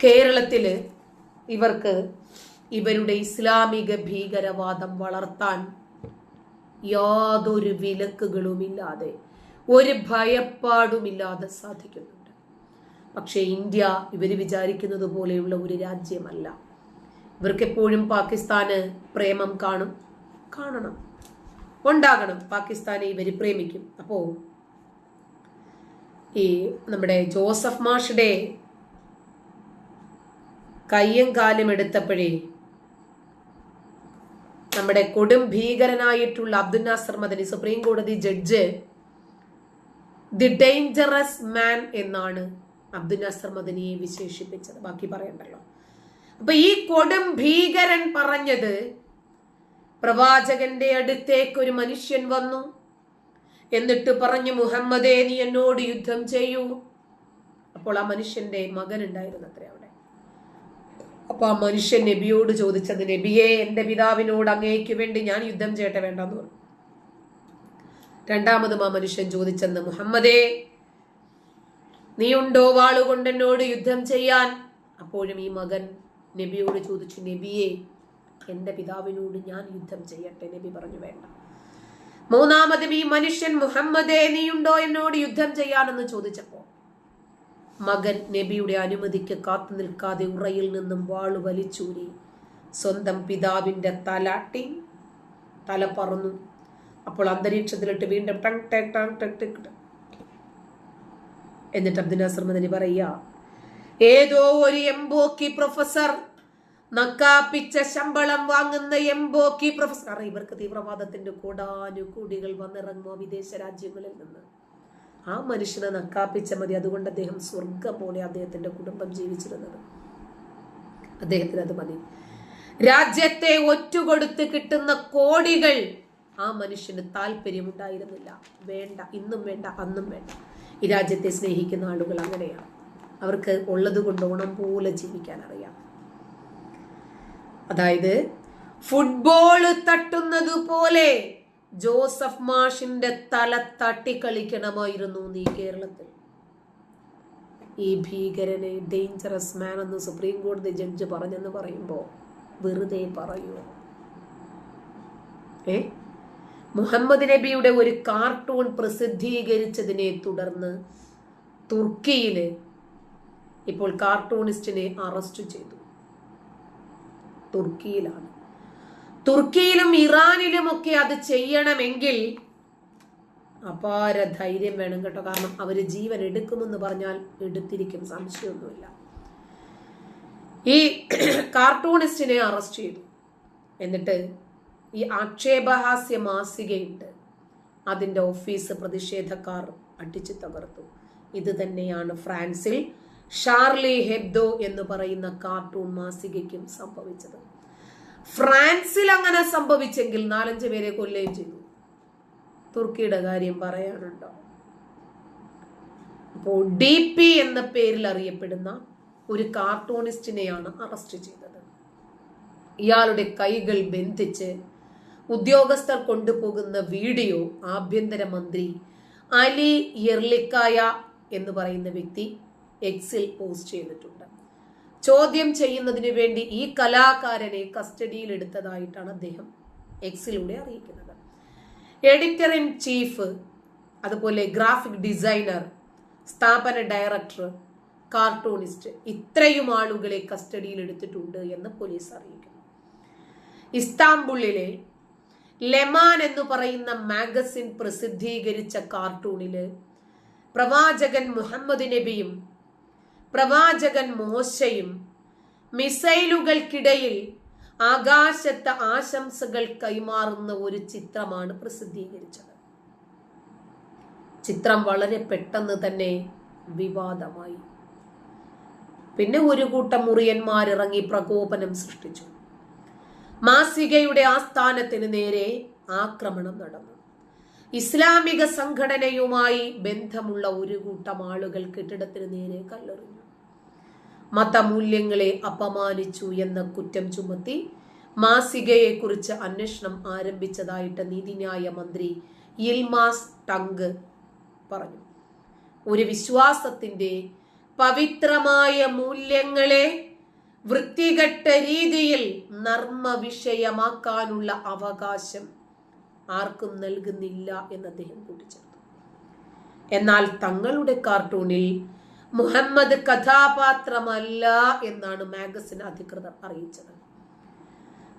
കേരളത്തിൽ ഇവർക്ക് ഇവരുടെ ഇസ്ലാമിക ഭീകരവാദം വളർത്താൻ യാതൊരു വിലക്കുകളുമില്ലാതെ ഒരു ഭയപ്പാടുമില്ലാതെ സാധിക്കുന്നുണ്ട്. പക്ഷേ ഇന്ത്യ ഇവർ വിചാരിക്കുന്നത് പോലെയുള്ള ഒരു രാജ്യമല്ല. ഇവർക്കെപ്പോഴും പാകിസ്ഥാന് പ്രേമം കാണും കാണണം ഉണ്ടാകണം. പാകിസ്ഥാനെ ഇവർ പ്രേമിക്കും. അപ്പോൾ ഈ നമ്മുടെ ജോസഫ് മാഷുടെ കയ്യും കാലും എടുത്തപ്പോഴേ നമ്മുടെ കൊടും ഭീകരനായിട്ടുള്ള അബ്ദുൽ നാസർ മദനി സുപ്രീം കോടതി ജഡ്ജ് ദി ഡേഞ്ചറസ് മാൻ എന്നാണ് അബ്ദുൽ നാസർ മദനിയെ വിശേഷിപ്പിച്ചത്. ബാക്കി പറയണ്ടല്ലോ. അപ്പൊ ഈ കൊടും ഭീകരൻ പറഞ്ഞത് പ്രവാചകന്റെ അടുത്തേക്ക് ഒരു മനുഷ്യൻ വന്നു. എന്നിട്ട് പറഞ്ഞു മുഹമ്മദേ നീ എന്നോട് യുദ്ധം ചെയ്യൂ. അപ്പോൾ ആ മനുഷ്യന്റെ മകൻ ഉണ്ടായിരുന്നു അത്ര അവിടെ അപ്പൊ ആ മനുഷ്യൻ നബിയോട് ചോദിച്ചത് നബിയെ എന്റെ പിതാവിനോട് അങ്ങേക്ക് വേണ്ടി ഞാൻ യുദ്ധം ചെയ്യട്ടെ വേണ്ടെന്ന് പറഞ്ഞു. രണ്ടാമതും ആ മനുഷ്യൻ ചോദിച്ചെന്ന് മുഹമ്മദേ നീ ഉണ്ടോ വാളുകൊണ്ട് എന്നോട് യുദ്ധം ചെയ്യാൻ? അപ്പോഴും ഈ മകൻ നബിയോട് ചോദിച്ചു നബിയെ എന്റെ പിതാവിനോട് ഞാൻ യുദ്ധം ചെയ്യട്ടെ? നബി പറഞ്ഞു വേണ്ട. മൂന്നാമതും ഈ മനുഷ്യൻ മുഹമ്മദേ നീയുണ്ടോ എന്നോട് യുദ്ധം ചെയ്യാനെന്ന് ചോദിച്ചപ്പോ മകൻ നബിയുടെ അനുമതിക്ക് കാത്തു നിൽക്കാതെ ഉറയിൽ നിന്നും വാളു വലിച്ചൂരി. സ്വന്തം പിതാവിന്റെ തല ടിങ് തല പറന്നു. അപ്പോൾ അന്തരീക്ഷത്തിലിട്ട് വീണ്ടും ടങ് ടങ് ടങ് ടങ് ടങ്. എന്നിട്ട് അബ്ദുൽ നാസർ ഏതോ ഒരു എംബോക്കി പ്രൊഫസർ നക്കാപ്പിച്ച ശമ്പളം വാങ്ങുന്ന എംബോക്കി പ്രൊഫസർ ഇവർക്ക് തീവ്രവാദത്തിന്റെ കൂടാനുകൂടികൾ വന്നിറങ്ങുമോ വിദേശ രാജ്യങ്ങളിൽ നിന്ന്. ആ മനുഷ്യനെ നക്കാപ്പിച്ച മതി. അതുകൊണ്ട് അദ്ദേഹം സ്വർഗം പോലെ അദ്ദേഹത്തിന്റെ കുടുംബം ജീവിച്ചിരുന്നത്. അദ്ദേഹത്തിന് അത് മതി. രാജ്യത്തെ ഒറ്റുകൊടുത്ത് കിട്ടുന്ന കോടികൾ ആ മനുഷ്യന് താല്പര്യമുണ്ടായിരുന്നില്ല. വേണ്ട ഇന്നും വേണ്ട അന്നും വേണ്ട. ഈ രാജ്യത്തെ സ്നേഹിക്കുന്ന ആളുകൾ അങ്ങനെയാണ്. അവർക്ക് ഉള്ളത് കൊണ്ട് ഓണം പോലെ ജീവിക്കാൻ അറിയാം. അതായത് ഫുട്ബോൾ തട്ടുന്നത് പോലെ ജോസഫ് മാഷിന്റെ തല തട്ടിക്കളിക്കണമായിരുന്നു നീ കേരളത്തിൽ. ഈ ഭീകരനെ ഡേഞ്ചറസ് മാൻ എന്ന് സുപ്രീം കോടതി ജഡ്ജ് പറഞ്ഞെന്ന് പറയുമ്പോൾ വെറുതെ പറയുമോ ഏ? മുഹമ്മദ് നബിയുടെ ഒരു കാർട്ടൂൺ പ്രസിദ്ധീകരിച്ചതിനെ തുടർന്ന് തുർക്കിയിൽ ഇപ്പോൾ കാർട്ടൂണിസ്റ്റിനെ അറസ്റ്റ് ചെയ്തു. തുർക്കിയിലാണ്. തുർക്കിയിലും ഇറാനിലും ഒക്കെ അത് ചെയ്യണമെങ്കിൽ അപാര ധൈര്യം വേണം കേട്ടോ. കാരണം അവർ ജീവൻ എടുക്കുമെന്ന് പറഞ്ഞാൽ എടുത്തിരിക്കും. സംശയമൊന്നുമില്ല. ഈ കാർട്ടൂണിസ്റ്റിനെ അറസ്റ്റ് ചെയ്തു. എന്നിട്ട് ഈ ആക്ഷേപഹാസ്യ മാസികയുണ്ട്. അതിന്റെ ഓഫീസ് പ്രതിഷേധക്കാർ അടിച്ചു തകർത്തു. ഇത് തന്നെയാണ് ഫ്രാൻസിൽ ഷാർലി ഹെബ്ദോ എന്ന് പറയുന്ന കാർട്ടൂൺ മാസികയ്ക്കും സംഭവിച്ചത്. ഫ്രാൻസിൽ അങ്ങനെ സംഭവിച്ചെങ്കിൽ നാലഞ്ച് പേരെ കൊല്ലുകയും ചെയ്തു. തുർക്കിയുടെ കാര്യം പറയാനുണ്ടോ? അപ്പോൾ ഡി പി എന്ന പേരിൽ അറിയപ്പെടുന്ന ഒരു കാർട്ടൂണിസ്റ്റിനെയാണ് അറസ്റ്റ് ചെയ്തത്. ഇയാളുടെ കൈകൾ ബന്ധിച്ച് ഉദ്യോഗസ്ഥർ കൊണ്ടുപോകുന്ന വീഡിയോ ആഭ്യന്തരമന്ത്രി അലി യെർലിക്കായ എന്ന് പറയുന്ന വ്യക്തി എക്സിൽ പോസ്റ്റ് ചെയ്തിട്ടുണ്ട്. ചോദ്യം ചെയ്യുന്നതിന് വേണ്ടി ഈ കലാകാരനെ കസ്റ്റഡിയിൽ എടുത്തതായിട്ടാണ് അദ്ദേഹം എക്സിലൂടെ അറിയിക്കുന്നത്. എഡിറ്റർ ഇൻ ചീഫ് അതുപോലെ ഗ്രാഫിക് ഡിസൈനർ സ്ഥാപന ഡയറക്ടർ കാർട്ടൂണിസ്റ്റ് ഇത്രയും ആളുകളെ കസ്റ്റഡിയിൽ എടുത്തിട്ടുണ്ട് എന്ന് പോലീസ് അറിയിക്കുന്നു. ഇസ്താംബുളിലെ ലെമാൻ എന്ന് പറയുന്ന മാഗസിൻ പ്രസിദ്ധീകരിച്ച കാർട്ടൂണിൽ പ്രവാചകൻ മുഹമ്മദ് നബിയും പ്രവാചകൻ മോശയും മിസൈലുകൾക്കിടയിൽ ആകാശത്തെ ആശംസകൾ കൈമാറുന്ന ഒരു ചിത്രമാണ് പ്രസിദ്ധീകരിച്ചത്. ചിത്രം വളരെ പെട്ടെന്ന് തന്നെ വിവാദമായി. പിന്നെ ഒരു കൂട്ടം മുറിയന്മാരിറങ്ങി പ്രകോപനം സൃഷ്ടിച്ചു. മാസികയുടെ ആസ്ഥാനത്തിന് നേരെ ആക്രമണം നടന്നു. ഇസ്ലാമിക സംഘടനയുമായി ബന്ധമുള്ള ഒരു കൂട്ടം ആളുകൾ കെട്ടിടത്തിന് നേരെ കല്ലെറിഞ്ഞു. മതമൂല്യങ്ങളെ അപമാനിച്ചു എന്ന കുറ്റം ചുമത്തി മാസികയെക്കുറിച്ച് അന്വേഷണം ആരംഭിച്ചതായിട്ട് നീതിന്യായ മന്ത്രി ഇൽമാസ് ടങ്ക് പറഞ്ഞു. ഒരു വിശ്വാസത്തിന്റെ പവിത്രമായ മൂല്യങ്ങളെ വൃത്തികെട്ട രീതിയിൽ നർമ്മ വിഷയമാക്കാനുള്ള അവകാശം ആർക്കും നൽകുന്നില്ല എന്ന് അദ്ദേഹം കൂട്ടിച്ചേർത്തു. എന്നാൽ തങ്ങളുടെ കാർട്ടൂണിൽ മുഹമ്മദ് കഥാപാത്രമല്ല എന്നാണ് മാഗസിൻ അധികൃതർ അറിയിച്ചത്.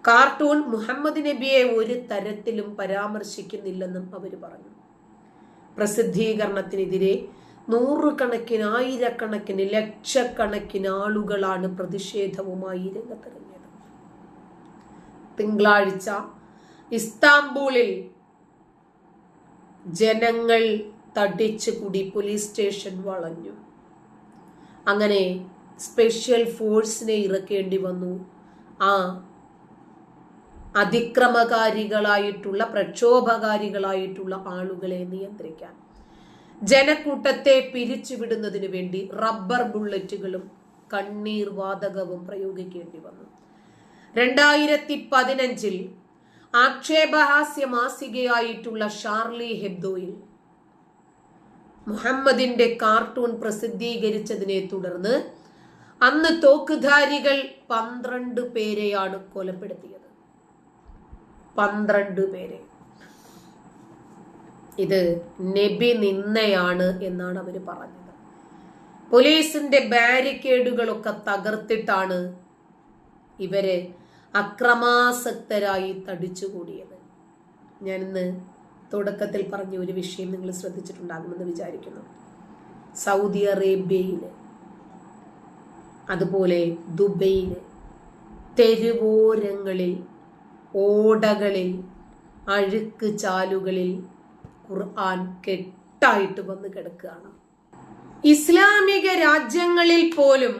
കാർട്ടൂൺ മുഹമ്മദ് നബിയെ ഒരു തരത്തിലും പരാമർശിക്കുന്നില്ലെന്നും അവർ പറഞ്ഞു. പ്രസിദ്ധീകരണത്തിനെതിരെ നൂറുകണക്കിന് ആയിരക്കണക്കിന് ലക്ഷക്കണക്കിന് ആളുകളാണ് പ്രതിഷേധവുമായി രംഗത്തിറങ്ങിയത്. തിങ്കളാഴ്ച ഇസ്താംബൂളിൽ ജനങ്ങൾ തടിച്ചുകൂടി പോലീസ് സ്റ്റേഷൻ വളഞ്ഞു. അങ്ങനെ സ്പെഷ്യൽ ഫോഴ്സിനെ ഇറക്കേണ്ടി വന്നു. ആ അതിക്രമകാരികളായിട്ടുള്ള പ്രക്ഷോഭകാരികളായിട്ടുള്ള ആളുകളെ നിയന്ത്രിക്കാൻ. ജനക്കൂട്ടത്തെ പിരിച്ചുവിടുന്നതിന് വേണ്ടി റബ്ബർ ബുള്ളറ്റുകളും കണ്ണീർ വാതകവും പ്രയോഗിക്കേണ്ടി വന്നു. രണ്ടായിരത്തി പതിനഞ്ചിൽ ആക്ഷേപഹാസ്യ മാസികയായിട്ടുള്ള ഷാർലി ഹെബ്ദോയിൽ മുഹമ്മദിന്റെ കാർട്ടൂൺ പ്രസിദ്ധീകരിച്ചതിനെ തുടർന്ന് അന്ന് തോക്കുധാരികൾ പന്ത്രണ്ട് പേരെയാണ് കൊലപ്പെടുത്തിയത്. പന്ത്രണ്ട് പേരെ. ഇത് നബി നിന്നയാണ് എന്നാണ് അവർ പറഞ്ഞത്. പോലീസിന്റെ ബാരിക്കേഡുകളൊക്കെ തകർത്തിട്ടാണ് ഇവരെ അക്രമാസക്തരായി തടിച്ചുകൂടിയത്. ഞാനിന്ന് തുടക്കത്തിൽ പറഞ്ഞ ഒരു വിഷയം നിങ്ങൾ ശ്രദ്ധിച്ചിട്ടുണ്ടാകുമെന്ന് വിചാരിക്കുന്നു. സൗദി അറേബ്യയിൽ അതുപോലെ ദുബൈയിൽ തെരുവോരങ്ങളിൽ ഓടകളിൽ അഴുക്ക് ചാലുകളിൽ ഖുർആൻ കെട്ടായിട്ട് വന്ന് കിടക്കുകയാണ്. ഇസ്ലാമിക രാജ്യങ്ങളിൽ പോലും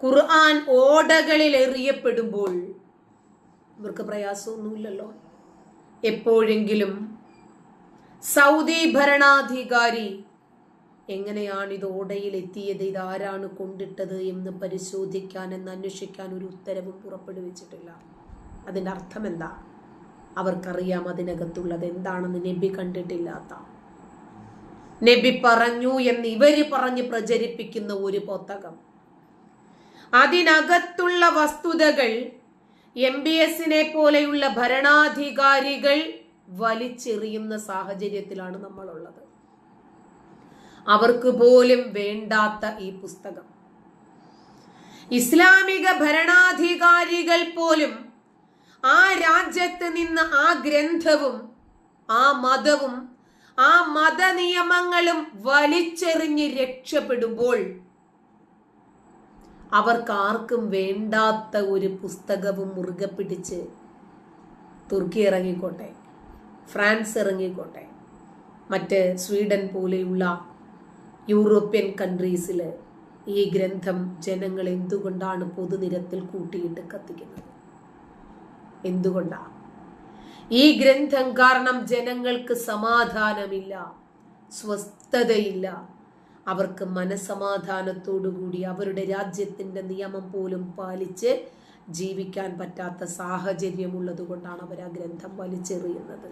ഖുർആൻ ഓടകളിൽ എറിയപ്പെടുമ്പോൾ ഇവർക്ക് പ്രയാസമൊന്നുമില്ലല്ലോ. എപ്പോഴെങ്കിലും സൗദി ഭരണാധികാരി എങ്ങനെയാണ് ഇത് ഓടയിൽ എത്തിയത് ഇതാരാണ് കൊണ്ടിട്ടത് എന്ന് പരിശോധിക്കാൻ എന്ന് അന്വേഷിക്കാൻ ഒരു ഉത്തരവും പുറപ്പെടുവിച്ചിട്ടില്ല. അതിന്റെ അർത്ഥം എന്താ അവർക്കറിയാം അതിനകത്തുള്ളത് എന്താണെന്ന് നബി കണ്ടിട്ടില്ലാത്ത. നബി പറഞ്ഞു എന്ന് ഇവർ പറഞ്ഞ് പ്രചരിപ്പിക്കുന്ന ഒരു പുസ്തകം അതിനകത്തുള്ള വസ്തുതകൾ എം ബി എസിനെ പോലെയുള്ള ഭരണാധികാരികൾ വലിച്ചെറിയുന്ന സാഹചര്യത്തിലാണ് നമ്മളുള്ളത്. അവർക്ക് പോലും വേണ്ടാത്ത ഈ പുസ്തകം. ഇസ്ലാമിക ഭരണാധികാരികൾ പോലും ആ രാജ്യത്ത് നിന്ന് ആ ഗ്രന്ഥവും ആ മതവും ആ മതനിയമങ്ങളും വലിച്ചെറിഞ്ഞ് രക്ഷപ്പെടുമ്പോൾ അവർക്ക് ആർക്കും വേണ്ടാത്ത ഒരു പുസ്തകവും മുറുകെ പിടിച്ച് തുർക്കി ഇറങ്ങിക്കോട്ടെ ഫ്രാൻസ് ഇറങ്ങിക്കോട്ടെ മറ്റ് സ്വീഡൻ പോലെയുള്ള യൂറോപ്യൻ കൺട്രീസിൽ ഈ ഗ്രന്ഥം ജനങ്ങൾ എന്തുകൊണ്ടാണ് പൊതുനിരത്തിൽ കൂട്ടിയിട്ട് കത്തിക്കുന്നത്? എന്തുകൊണ്ടാണ് ഈ ഗ്രന്ഥം കാരണം ജനങ്ങൾക്ക് സമാധാനമില്ല സ്വസ്ഥതയില്ല അവർക്ക് മനസമാധാനത്തോടുകൂടി അവരുടെ രാജ്യത്തിന്റെ നിയമം പോലും പാലിച്ച് ജീവിക്കാൻ പറ്റാത്ത സാഹചര്യമുള്ളത് കൊണ്ടാണ് അവർ ആ ഗ്രന്ഥം വലിച്ചെറിയുന്നത്.